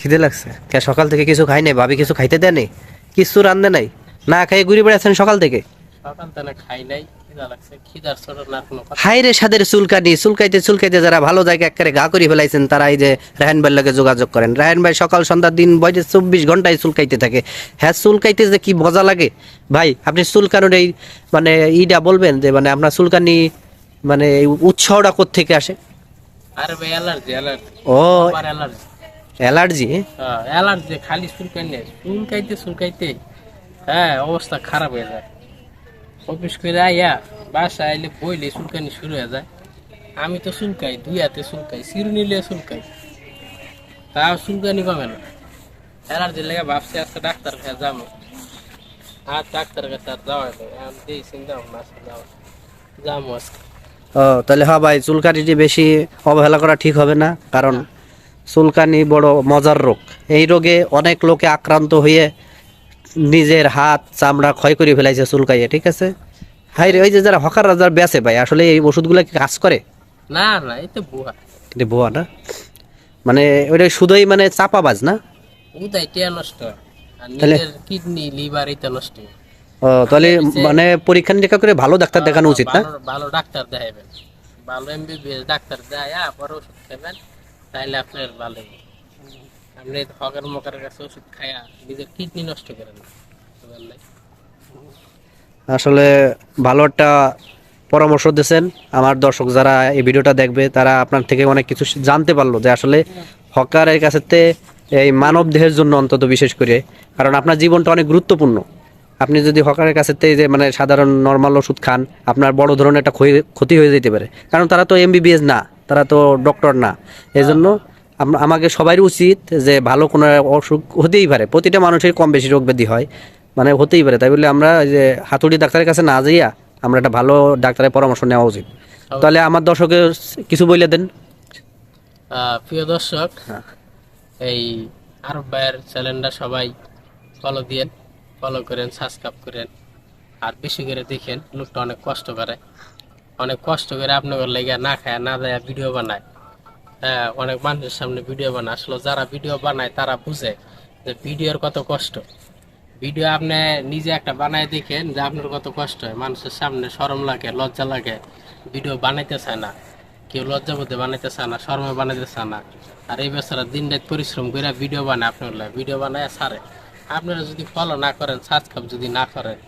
খিদা লাগছে। কে সকাল থেকে কিছু খাই নাই? ভাবি কিছু খাইতে দেয়নি কিছু রান্ধে নাই? না ঘুরে বেড়াচ্ছেন সকাল থেকে? হাই রে সাদের চুলকানি চুলকাইতে চুলকাইতে যারা ভালো জায়গা একেবারে গা করে ফেলাইছেন তারা এই যে রায়ন ভাইয়ের লগে যোগাযোগ করেন। রায়ন ভাই সকাল সন্ধ্যা দিন বয়সে চব্বিশ ঘন্টায় চুলকাইতে থাকে। হ্যাঁ চুলকাইতে যে কি মজা লাগে? ভাই আপনি চুলকানোর এই মানে ইটা বলবেন যে মানে আপনার চুলকানি মানে উৎসাহটা থেকে আসে? আরে ভাই অ্যালার্জি অ্যালার্জি। ও। অ্যালার্জি। অ্যালার্জি? হ্যাঁ অ্যালার্জি খালি চুলকাই নেই চুলকাইতে চুলকাইতে হ্যাঁ অবস্থা খারাপ হয়ে যায়। অফিস করে আইয়া বাসা আইলে বইলে চুলকানি শুরু হয়ে যায়। আমি তো চুলকাই দুই হাতে চুলকাই সিরু নিলে চুলকাই। তাও চুলকানি কমে না। অ্যালার্জি লেগে ভাবছি আজকে ডাক্তার কাছে যাব। আর ডাক্তার কাছে আর যাওয়া আমি দিই চিন্তা ভাবনা আছে যাওয়া যাব আজকে। ও তাহলে হ্যাঁ ভাই চুলকানিটি বেশি অবহেলা করা ঠিক হবে না কারণ চুলকানি বড় মজার রোগ। এই রোগে অনেক লোকে আক্রান্ত হয়ে নিজের হাত চামড়া ক্ষয় করে ফেলাইছে চুলকাইয়ে ঠিক আছে? হাই রে ওই যে যারা হকার রাজার বেছে ভাই আসলে এই ওষুধগুলো কি কাজ করে? না না এই তো বুয়া কিন্তু ভুয়া না? মানে ওইটা শুধুই মানে চাপাবাজ না? উদয় টিয়া নষ্ট। তাহলে- কিডনি লিভার এটা নষ্ট। ও তাহলে মানে পরীক্ষা নিরীক্ষা করে ভালো ডাক্তার দেখানো উচিত না? ভালো ভালো ডাক্তার দেখাবেন ভালো এমবিবিএস ডাক্তার দেয়া পরে ওষুধ খাবেন তাইলে আপনার ভালো আপনি হকার মকার কাছে ওষুধ খায়া নিজের কিডনি নষ্ট করেন আসলে ভালো একটা পরামর্শ দিয়েছেন। আমার দর্শক যারা এই ভিডিওটা দেখবে, তারা আপনার থেকে অনেক কিছু জানতে পারল যে আসলে হকারের কাছে এই মানব দেহের জন্য অন্তত বিশেষ করে, কারণ আপনার জীবনটা অনেক গুরুত্বপূর্ণ। আপনি যদি হকারের কাছে যে মানে সাধারণ নর্মাল ওষুধ খান, আপনার বড় ধরনের একটা ক্ষতি হয়ে যেতে পারে। কারণ তারা তো এমবিবিএস না। তারা তো ডক্টর না। এই জন্য আমাকে সবারই উচিত যে ভালো কোনো অসুখ হতেই পারে। প্রতিটা মানুষের কম বেশি রোগ ব্যাধি হয়। মানে হতেই পারে। তাই বলে আমরা যে হাতুড়ি ডাক্তারের কাছে না যাইয়া আমরা একটা ভালো ডাক্তারের পরামর্শ নেওয়া উচিত। তাহলে আমার দর্শকের কিছু বলে দেন। আহ, প্রিয় দর্শক হ্যাঁ। এই আরব ভাইয়ের চ্যানেলটা সবাই ফলো দিয়ে ফলো করেন সাবস্ক্রাইব করেন। আর বেশি করে দেখেন লোকটা অনেক কষ্ট করে। অনেক কষ্ট করে আপনাদের লেগে না খায়, না দেয় ভিডিও বানায়। হ্যাঁ অনেক মানুষের সামনে ভিডিও বানায়। আসলে যারা ভিডিও বানায়, তারা বুঝে যে ভিডিওর কত কষ্ট। ভিডিও আপনি নিজে একটা বানায় দেখেন যে আপনার কত কষ্ট হয়। মানুষের সামনে শরম লাগে, লজ্জা লাগে। ভিডিও বানাইতে চায় না। কেউ লজ্জা বোধে বানাইতে চায় না, শরমে বানাইতে চায় না। আর এই বেচারা দিন রাত পরিশ্রম করে ভিডিও বানায় আপনার ভিডিও বানায় সারে আপনারা যদি ফলো না করেন সাবস্ক্রাইব যদি না করেন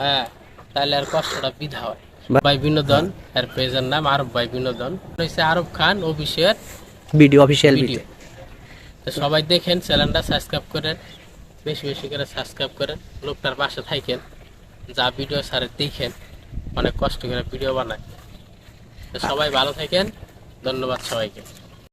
হ্যাঁ তাহলে আর কষ্টটা বিধা হয়। ভাই বিনোদন এর পেজের নাম আরব ভাই বিনোদন। হচ্ছে আরব খান অফিসের ভিডিও অফিসিয়াল ভিডিও তো সবাই দেখেন চ্যানেলটা সাবস্ক্রাইব করেন বেশি বেশি করে সাবস্ক্রাইব করেন লোকটার পাশে থাকেন যা ভিডিও সারে দেখেন অনেক কষ্ট করে ভিডিও বানায়। তো সবাই ভালো থাকেন ধন্যবাদ সবাইকে।